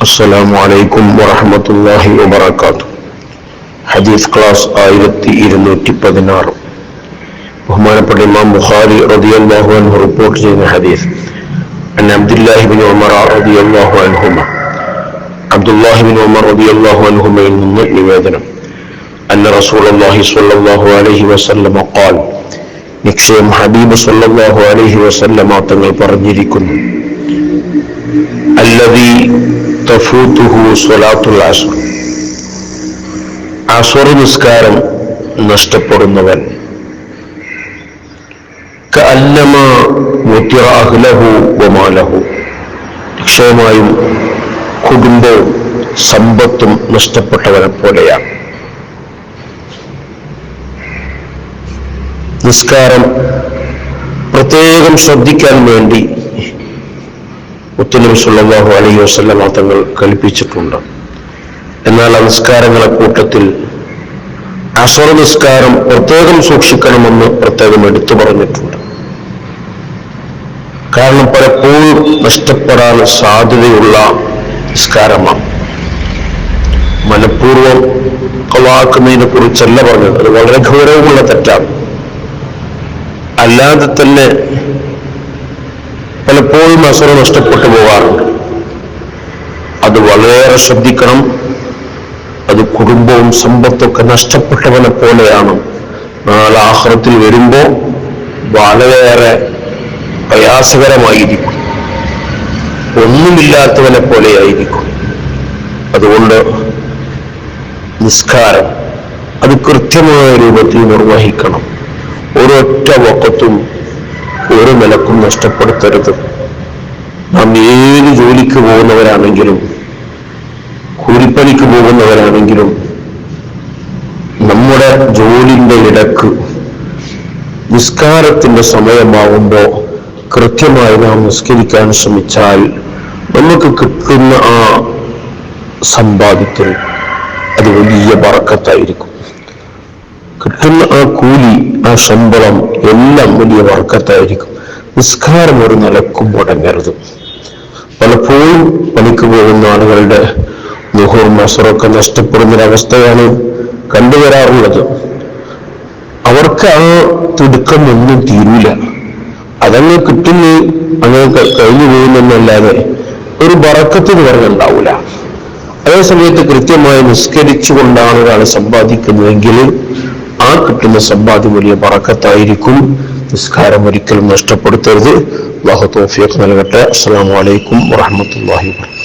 السلام عليكم ورحمة الله وبركاته. حديث كلاس آية إيرنوتي بدنار بحمان بدي ما مخاري رضي الله عنه ربوت جين حديث أن عبد الله بن عمر رضي الله عنهما عبد الله بن عمر رضي الله عنهما إن نبادنا أن رسول الله صلى الله عليه وسلم قال نكشيم حبيب صلى الله عليه وسلم أعطني برنجي الذي تفوته صلاة العصر അസുർ നിസ്കാരം നഷ്ടപ്പെടുന്നവൻ കഅന്നമ മുത്തിറ അഹ്ലഹു വമാലഹു നിശ്ചയമായും കുടുംബവും സമ്പത്തും നഷ്ടപ്പെട്ടവനെ പോലെയാണ് നിസ്കാരം പ്രത്യേകം ശ്രദ്ധിക്കാൻ വേണ്ടി മുത്തനബി സുല്ലാഹു അലൈഹി വസ്ല്ല തങ്ങൾ കൽപ്പിച്ചിട്ടുണ്ട്. എന്നാൽ ആ നിസ്കാരങ്ങളെ കൂട്ടത്തിൽ അസർ നിസ്കാരം പ്രത്യേകം സൂക്ഷിക്കണമെന്ന് പ്രത്യേകം എടുത്തു പറഞ്ഞിട്ടുണ്ട്. കാരണം പലപ്പോഴും നഷ്ടപ്പെടാൻ സാധ്യതയുള്ള നിസ്കാരമാണ്. മനഃപൂർവം കളാക്കുന്നതിനെ കുറിച്ചല്ല പറഞ്ഞത്. അത് വളരെ ഗൗരവമുള്ള തെറ്റാണ്. അല്ലാതെ തന്നെ പലപ്പോഴും അസുറ നഷ്ടപ്പെട്ടു പോകാറുണ്ട്. അത് വളരെയേറെ ശ്രദ്ധിക്കണം. അത് കുടുംബവും സമ്പത്തൊക്കെ നഷ്ടപ്പെട്ടവനെ പോലെയാണ്. നാളെ ആഹ്റത്തിൽ വരുമ്പോൾ വളരെയേറെ പ്രയാസകരമായിരിക്കും. ഒന്നുമില്ലാത്തവനെ പോലെയായിരിക്കും. അതുകൊണ്ട് നിസ്കാരം അത് കൃത്യമായ രൂപത്തിൽ നിർവഹിക്കണം. ഒരൊറ്റ വക്കത്തും ഒരു നിലക്കും നഷ്ടപ്പെടുത്തരുത്. നാം ഏത് ജോലിക്ക് പോകുന്നവരാണെങ്കിലും കൂലിപ്പണിക്ക് പോകുന്നവരാണെങ്കിലും നമ്മുടെ ജോലിന്റെ ഇടയ്ക്ക് നിസ്കാരത്തിന്റെ സമയമാകുമ്പോൾ കൃത്യമായി നാം നിസ്കരിക്കാൻ ശ്രമിച്ചാൽ നമുക്ക് കിട്ടുന്ന ആ സമ്പാദ്യത്തിൽ അത് വലിയ വറക്കത്തായിരിക്കും കിട്ടുന്ന ആ കൂലി ആ ശമ്പളം എല്ലാം വലിയ വർക്കത്തായിരിക്കും നിസ്കാരം ഒരു നിലക്കും മുടങ്ങരുത്. പലപ്പോഴും പണിക്ക് പോകുന്ന ആളുകളുടെ നുഹൂർ മസറൊക്കെ നഷ്ടപ്പെടുന്നൊരവസ്ഥയാണ് കണ്ടുവരാറുള്ളത്. അവർക്ക് ആ തിടുക്കം ഒന്നും തീരൂല. അതങ്ങ് കിട്ടുന്നു അങ്ങനെ കഴിഞ്ഞു പോകുന്നല്ലാതെ ഒരു ബറക്കത്തിന് പറഞ്ഞുണ്ടാവൂല അതേ സമയത്ത് കൃത്യമായി നിസ്കരിച്ചുകൊണ്ടാണ് ഒരാൾ സമ്പാദിക്കുന്നതെങ്കിൽ ആ കിട്ടുന്ന സമ്പാദ്യം വലിയ പറക്കത്തായിരിക്കും നിസ്കാരം ഒരിക്കലും നഷ്ടപ്പെടുത്തരുത്. അള്ളാഹു തോഫിയൊക്കെ നൽകട്ടെ. അസ്സാം വലൈക്കും വാഹമത്തല്ലാഹി വാ